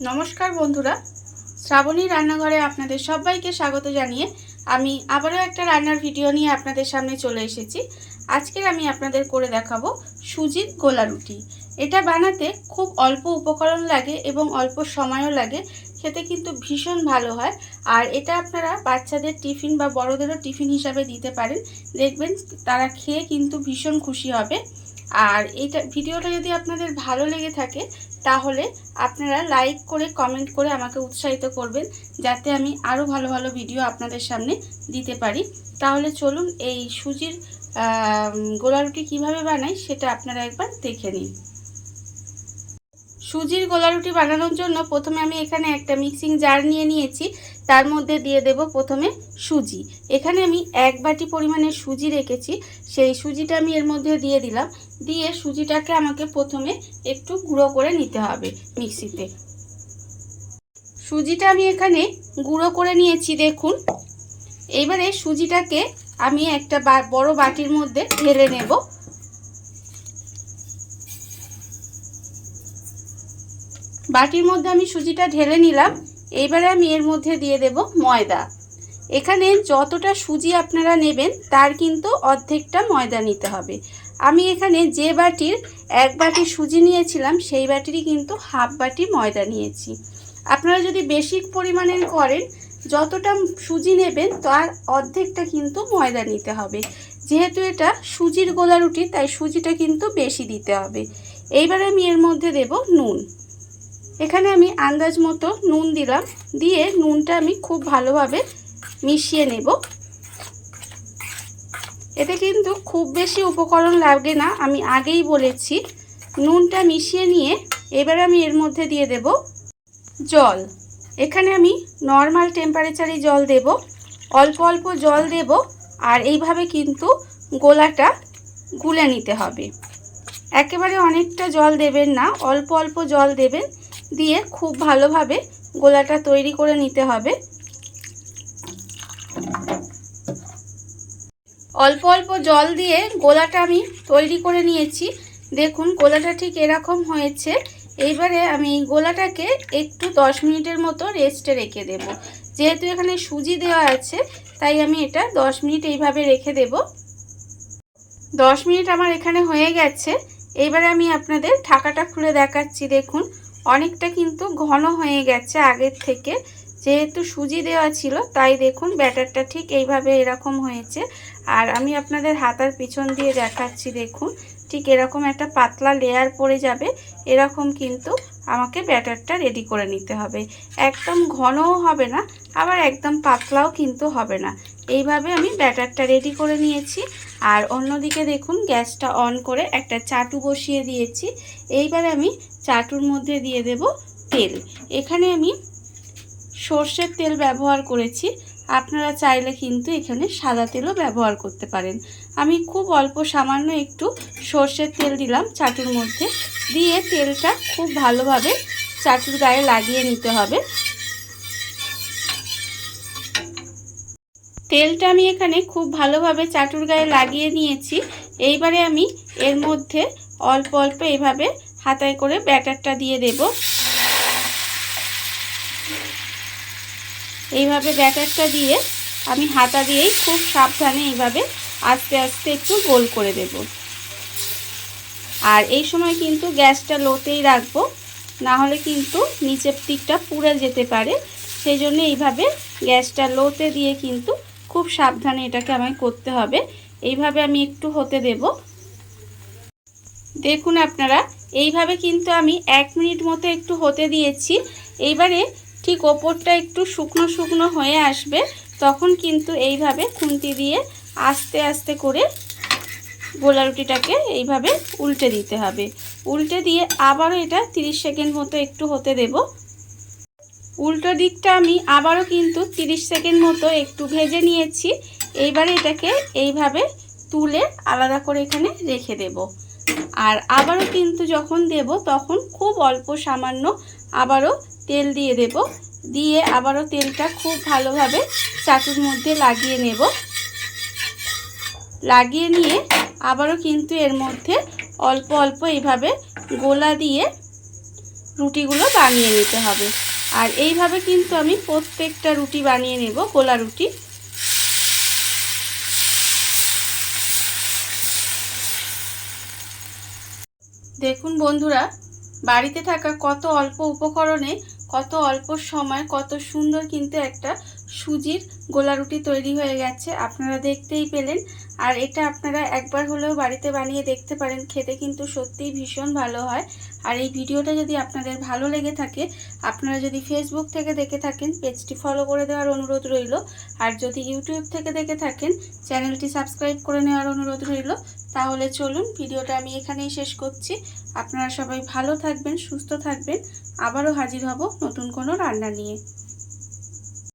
নমস্কার বন্ধুরা। শ্রাবণী রান্নাঘরে আপনাদের সবাইকে স্বাগত জানিয়ে আমি আবারও একটা রান্নার ভিডিও নিয়ে আপনাদের সামনে চলে এসেছি। আজকের আমি আপনাদের করে দেখাবো সুজির গোলা রুটি। এটা বানাতে খুব অল্প উপকরণ লাগে এবং অল্প সময়ও লাগে। খেতে কিন্তু ভীষণ ভালো হয়। আর এটা আপনারা বাচ্চাদের টিফিন বা বড়দেরও টিফিন হিসাবে দিতে পারেন। দেখবেন তারা খেয়ে কিন্তু ভীষণ খুশি হবে। আর এইটা ভিডিওটা যদি আপনাদের ভালো লেগে থাকে, তাহলে আপনারা লাইক করে কমেন্ট করে আমাকে উৎসাহিত করবেন, যাতে আমি আরও ভালো ভালো ভিডিও আপনাদের সামনে দিতে পারি। তাহলে চলুন এই সুজির গোলা রুটি কীভাবে বানাই সেটা আপনারা একবার দেখে নিন। সুজির গোলা রুটি বানানোর জন্য প্রথমে আমি এখানে একটা মিক্সিং জার নিয়ে নিয়েছি। তার মধ্যে দিয়ে দেব প্রথমে সুজি। এখানে আমি এক বাটি পরিমাণে সুজি রেখেছি। সেই সুজিটা আমি এর মধ্যে দিয়ে দিলাম। দিয়ে সুজিটাকে আমাকে প্রথমে একটু গুঁড়ো করে নিতে হবে মিক্সিতে। সুজিটা আমি এখানে গুঁড়ো করে নিয়েছি, দেখুন। এবারে সুজিটাকে আমি একটা বড় বাটির মধ্যে ঢেলে নেব। বাটির মধ্যে আমি সুজিটা ঢেলে নিলাম। এইবারে আমি এর মধ্যে দিয়ে দেব ময়দা। এখানে যতটা সুজি আপনারা নেবেন, তার কিন্তু অর্ধেকটা ময়দা নিতে হবে। আমি এখানে যে বাটির এক বাটি সুজি নিয়েছিলাম, সেই বাটিরই কিন্তু হাফ বাটি ময়দা নিয়েছি। আপনারা যদি বেশি পরিমাণের করেন, যতটা সুজি নেবেন, তার অর্ধেকটা কিন্তু ময়দা নিতে হবে। যেহেতু এটা সুজির গোলা রুটি তাই সুজিটা কিন্তু বেশি দিতে হবে। এইবার আমি এর মধ্যে দেব নুন। এখানে আমি আন্দাজ মতো নুন দিলাম। দিয়ে নুনটা আমি খুব ভালোভাবে মিশিয়ে নেব। এতে কিন্তু খুব বেশি উপকরণ লাগে না, আমি আগেই বলেছি। নুনটা মিশিয়ে নিয়ে এবার আমি এর মধ্যে দিয়ে দেব জল। এখানে আমি নর্মাল টেম্পারেচারে জল দেব। অল্প অল্প জল দেব আর এইভাবে কিন্তু গোলাটা গুলে নিতে হবে। একেবারে অনেকটা জল দেবেন না, অল্প অল্প জল দেবেন। দিয়ে খুব ভালোভাবে গোলাটা তৈরি করে নিতে হবে। অল্প অল্প জল দিয়ে গোলাটা আমি তৈরি করে নিয়েছি। দেখুন, গোলাটা ঠিক এরকম হয়েছে। এইবারে আমি গোলাটাকে একটু দশ মিনিটের মতো রেস্টে রেখে দেব। যেহেতু এখানে সুজি দেওয়া আছে, তাই আমি এটা দশ মিনিট এইভাবে রেখে দেব। দশ মিনিট আমার এখানে হয়ে গেছে। এইবারে আমি আপনাদের ঢাকাটা খুলে দেখাচ্ছি। দেখুন অনেকটা কিন্তু ঘন হয়ে গেছে আগের থেকে। যেহেতু সুজি দেওয়া ছিল, তাই দেখুন ব্যাটারটা ঠিক এইভাবে এরকম হয়েছে। আর আমি আপনাদের হাতার পিছন দিয়ে দেখাচ্ছি, দেখুন। ঠিক এরকম একটা পাতলা লেয়ার পড়ে যাবে, এরকম কিন্তু আমাকে ব্যাটারটা রেডি করে নিতে হবে। একদম ঘনও হবে না, আবার একদম পাতলাও কিন্তু হবে না। এইভাবে আমি ব্যাটারটা রেডি করে নিয়েছি। আর অন্যদিকে দেখুন, গ্যাসটা অন করে একটা চাটু বসিয়ে দিয়েছি। এইবার আমি চাটুর মধ্যে দিয়ে দেব তেল। এখানে আমি সর্ষের তেল ব্যবহার করেছি। আপনারা চাইলে কিন্তু এখানে সাদা তেলও ব্যবহার করতে পারেন। আমি খুব অল্প সামান্য একটু সর্ষের তেল দিলাম চাটুর মধ্যে। দিয়ে তেলটা খুব ভালোভাবে চাটুর গায়ে লাগিয়ে নিতে হবে। তেলটা আমি এখানে খুব ভালোভাবে চাটুর গায়ে লাগিয়ে নিয়েছি। এইবারে আমি এর মধ্যে অল্প অল্প এভাবে হাতায় করে ব্যাটারটা দিয়ে দেব। এইভাবে ব্যাটারটা দিয়ে আমি হাতা দিয়েই খুব সাবধানে এইভাবে আস্তে আস্তে একটু গোল করে দেব। আর এই সময় কিন্তু গ্যাসটা লোতেই রাখব, না হলে কিন্তু নিচের দিকটা পুড়ে যেতে পারে। সেই জন্য এইভাবে গ্যাসটা লোতে দিয়ে কিন্তু খুব সাবধানে এটাকে আমায় করতে হবে। এইভাবে আমি একটু হতে দেব। দেখুন আপনারা, এইভাবে কিন্তু আমি এক মিনিট মতো একটু হতে দিয়েছি। এইবারে ঠিক ওপরটা একটু শুকনো শুকনো হয়ে আসবে, তখন কিন্তু এইভাবে খুন্তি দিয়ে আস্তে আস্তে করে গোলা রুটিটাকে এইভাবে উল্টে দিতে হবে। উল্টে দিয়ে আবারও এটা 30 সেকেন্ড মতো একটু হতে দেব। উল্টো দিকটা আমি আবারও কিন্তু 30 সেকেন্ড মতো একটু ভেজে নিয়েছি। এইবারে এটাকে এইভাবে তুলে আলাদা করে এখানে রেখে দেব। আর আবারও কিন্তু যখন দেব, তখন খুব অল্প সামান্য আবারও তেল দিয়ে দেব। দিয়ে আবারও তেলটা খুব ভালোভাবে চাটুর মধ্যে লাগিয়ে নেব। লাগিয়ে নিয়ে আবারও কিন্তু এর মধ্যে অল্প অল্প এইভাবে গোলা দিয়ে রুটিগুলো বানিয়ে নিতে হবে। আর এইভাবে কিন্তু আমি প্রত্যেকটা রুটি বানিয়ে নেব গোলা রুটি। দেখুন বন্ধুরা, বাড়িতে থাকা কত অল্প উপকরণে, কত অল্প সময়, কত সুন্দর কিন্তু একটা সুজির গোলা রুটি তৈরি হয়ে গেছে, আপনারা দেখতেই পেলেন। আর এটা আপনারা একবার হলেও বাড়িতে বানিয়ে দেখতে পারেন, খেতে কিন্তু সত্যিই ভীষণ ভালো হয়। আর এই ভিডিওটা যদি আপনাদের ভালো লেগে থাকে, আপনারা যদি ফেসবুক থেকে দেখে থাকেন, পেজটি ফলো করে দেওয়ার অনুরোধ রইল। আর যদি ইউটিউব থেকে দেখে থাকেন, চ্যানেলটি সাবস্ক্রাইব করে নেওয়ার অনুরোধ রইল। তাহলে চলুন, ভিডিওটা আমি এখানেই শেষ করছি। আপনারা সবাই ভালো থাকবেন, সুস্থ থাকবেন। আবারও হাজির হব নতুন কোনো রান্না নিয়ে।